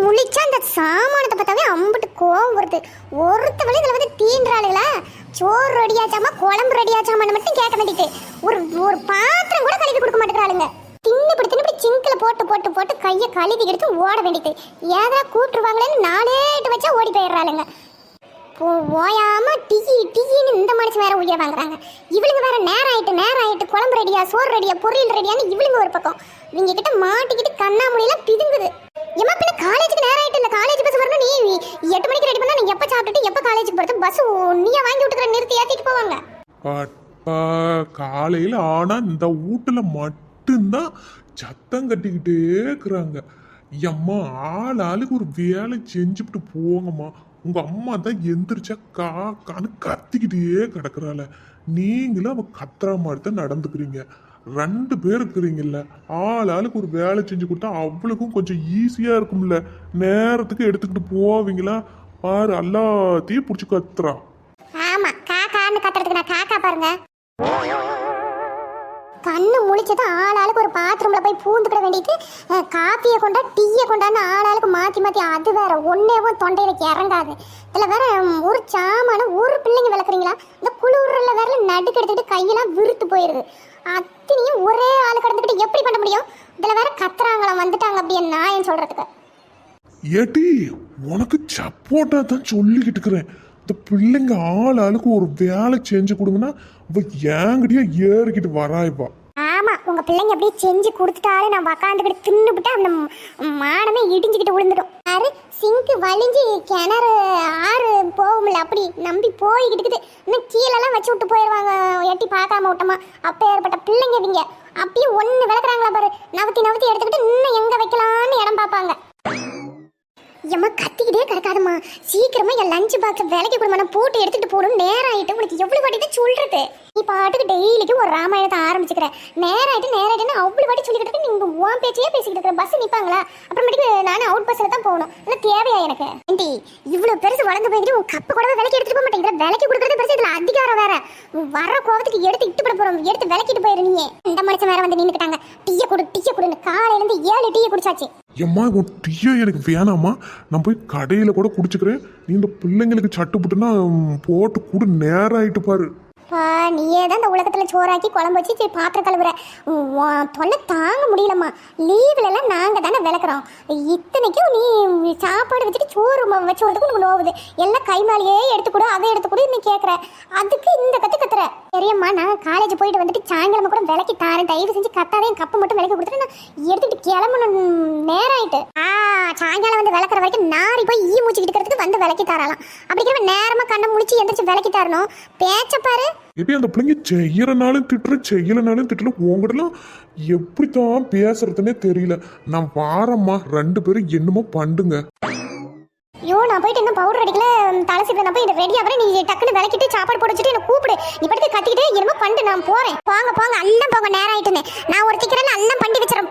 முழிச்சா அந்த சாமானத்தை பார்த்தாவே அம்பிட்டு கோவம் வருது. ஒருத்த இதில் வந்து தீண்டுறாளுங்களா சோறு ரெடியாச்சாமா குழம்பு ரெடியாச்சாமான்னு மட்டும் கேட்க வேண்டிட்டு ஒரு ஒரு பாத்திரம் கூட கழுவி கொடுக்க மாட்டேங்கிறாளுங்க. தின்னு இப்படி தின்னு இப்படி போட்டு போட்டு போட்டு கையை கழுவி எடுத்து ஓட வேண்டியது. ஏதா கூட்டுருவாங்களேன்னு நாளேட்டு வச்சா ஓடி போயிடுறாளுங்க. போ- ஓயாம டீ டீன்னு இந்த மனுஷன் வேற உயிர் வாங்குறாங்க. இவளுங்க வேற நேரம் ஆயிட்டு நேரம் ஆயிட்டு குழம்பு ரெடியா சோறு ரெடியா பொரியல் ரெடியான்னு இவளுங்க ஒரு பக்கம். இவங்க கிட்ட மாட்டிக்கிட்டு கண்ணாமொழியெல்லாம் பிதுங்குது. ஏமா பின்ன காலேஜுக்கு நேரம் ஆயிட்டு காலேஜ் பஸ் வரணும். நீ எட்டு மணிக்கு ரெடி பண்ணா நீ எப்ப சாப்பிட்டுட்டு எப்ப காலேஜுக்கு போறது? பஸ் நீயா வாங்கி விட்டுக்கிற நிறுத்தி ஏத்திட்டு போவாங்க. அப்பா காலையில் ஆனா இந்த வீட்டுல மட்டும்தான் சத்தம் கட்டிக்கிட்டே இருக்கிறாங்க. எம்மா ஆள் ஆளுக்கு ஒரு வேலை செஞ்சுட்டு போங்கம்மா. உங்க அம்மா தான் எந்திரிச்சா கா கான்னு கத்திக்கிட்டே கிடக்குறாள. நீங்களும் அவ கத்துற மாதிரி தான் நடந்துக்கிறீங்க. ரெண்டு பேர் இருக்கிறீங்கல்ல. ஆள் ஆளுக்கு ஒரு வேலை செஞ்சு கொடுத்தா அவளுக்கும் கொஞ்சம் ஈஸியாக இருக்கும்ல. நேரத்துக்கு எடுத்துக்கிட்டு போவீங்களா? பாரு எல்லாத்தையும் பிடிச்சி கத்துறா. ஆமா காக்கான்னு கத்துறதுக்கு நான் காக்கா பாருங்க. கண்ணு முழிச்சதும் ஆளாளுக்கு ஒரு பாத்ரூம்ல போய் பூந்துக்கிட வேண்டியது. காப்பியை கொண்டா டீயை கொண்டான்னு ஆள் ஆளுக்கு மாத்தி மாத்தி அது வேற. ஒன்னேவும் தொண்டையில இறங்காது. இதுல வேற ஒரு சாமான ஒரு பிள்ளைங்க விளக்குறீங்களா? இந்த குளிர்ல வேற நடுக்கு எடுத்துக்கிட்டு கையெல்லாம் விருத்து போயிருது. அத்தனையும் ஒரே ஆள் கடந்துக்கிட்டு எப்படி பண்ண முடியும்? இதுல வேற கத்துறாங்களாம் வந்துட்டாங்க அப்படியே நான் சொல்றதுக்கு. ஏட்டி உனக்கு சப்போர்ட்டா தான் சொல்லிக்கிட்டு இருக்கிறேன். இந்த பிள்ளைங்க ஆள் ஆளுக்கு ஒரு வேலை செஞ்சு கொடுங்கன்னா அவ ஏங்கிட்டயே ஏறிக்கிட்டு வரா இப்ப ஆமா உங்க பிள்ளைங்க அப்படியே செஞ்சு கொடுத்துட்டாலே நான் உக்காந்துக்கிட்டு தின்னுபிட்டு அந்த மானமே இடிஞ்சுக்கிட்டு விழுந்துடும். சிங்க்கு வலிஞ்சு கிணறு ஆறு போகும்ல அப்படி நம்பி போய்கிட்டு இருக்குது இன்னும் கீழெல்லாம் வச்சு விட்டு போயிடுவாங்க எட்டி பார்க்காம விட்டோமா? அப்போ ஏற்பட்ட பிள்ளைங்க இவங்க. அப்பயும் ஒன்று விளக்குறாங்களா பாரு. நவத்தி நவத்தி எடுத்துக்கிட்டு இன்னும் எங்கே வைக்கலாம்னு இடம் பார்ப்பாங்க. ஏம்மா கத்திக்கிட்டே கிடக்காதம்மா. சீக்கிரமா என் லஞ்ச் பாக்ஸ் விலைக்கு கொடுமா நான் போட்டு எடுத்துட்டு போகணும் நேரம் ஆகிட்டு உனக்கு எவ்வளோ வாட்டி தான் சொல்கிறது நீ பாட்டுக்கு டெய்லிக்கும் ஒரு ராமாயணத்தை ஆரம்பிச்சுக்கிறேன் நேரம் ஆயிட்டு நேரம் ஆயிட்டுன்னு சொல்லிக்கிட்டு இருக்க, நீங்க உன் பேச்சையே பேசிக்கிட்டு இருக்கிற. பஸ் நிற்பாங்களா அப்புறமேட்டுக்கு நானும் அவுட் பஸ்ல தான் போகணும். இல்லை தேவையா எனக்கு? ஏண்டி இவ்வளோ பெருசு வளர்ந்து போயிட்டு உன் கப்ப கூட விலைக்கு எடுத்துட்டு போக மாட்டேங்கிற. விலைக்கு கொடுக்குறது பெருசு. இதில் அதிகாரம் வேற. வர கோபத்துக்கு எடுத்து இட்டு போட போறோம். எடுத்து விலைக்கிட்டு போயிரு நீயே. இந்த மனுஷன் வேற வந்து நின்னுக்கிட்டாங்க. டீயை கொடு டீயை கொடுன்னு. காலையிலேருந்து ஏழு டீயை குடிச்சாச்சு. எம்மா உன் டீயை எனக்கு வேணாமா நான் போய் கடையில் கூட குடிச்சுக்கிறேன். நீ இந்த பிள்ளைங்களுக்கு சட்டுப்புட்டுனா போட்டு கூட. நேரம் ஆயிட்டு பாரு. அப்பா நீயே தான் இந்த உலகத்தில் சோறாக்கி குழம்பு வச்சு சரி பாத்திரம் கழுவுற. தொல்லை தாங்க முடியலம்மா. லீவ்ல எல்லாம் தானே விளக்குறோம். இத்தனைக்கும் நீ சாப்பாடு வச்சுட்டு சோறு வச்சு வரதுக்கு உனக்கு நோவுது. எல்லாம் கை மேலேயே அதை எடுத்துக்கூட நீ கேட்குற அதுக்கு இந்த கத்து கத்துற. சரியம்மா நான் காலேஜ் போயிட்டு வந்துட்டு சாயங்காலம் கூட விலைக்கு தாரேன். தயவு செஞ்சு கத்தாதே என் கப்பு மட்டும் விலைக்கு கொடுத்துட்டு நான் எடுத்துட்டு கிளம்பணும். நேரம் ஆயிட்டு. ஆ சாயங்காலம் வந்து விளக்குற வரைக்கும் நாரி போய் ஈ மூச்சுக்கிட்டு இருக்கிறதுக்கு வந்து விலைக்கு தரலாம் அப்படிங்கிறப்ப நேரமாக கண்ணை முடிச்சு எந்திரிச்சு விலைக்கு தரணும். பேச்சப்பாரு எப்படி அந்த பிள்ளைங்க செய்யறனாலும் திட்டுற செய்யலனாலும் திட்டல உங்ககிட்டலாம் எப்படித்தான் பேசுறதுன்னே தெரியல. நான் வாரம்மா ரெண்டு பேரும் என்னமோ பண்ணுங்க ஐயோ நான் போயிட்டு இன்னும் பவுடர் அடிக்கல. தலை சீக்கிரம் நான் போய் ரெடி ஆகிறேன். நீ டக்குன்னு விளக்கிட்டு சாப்பாடு போட்டு வச்சுட்டு என்ன கூப்பிடு. நீ படுத்து கத்திக்கிட்டே என்னமோ பண்ணிட்டு நான் போறேன். போங்க போங்க. அண்ணன் போங்க. நேரம் ஆயிட்டுன்னு. நான் ஒரு திக்கிறேன் அண்ணன் பண்ணி வச்சிடறேன்.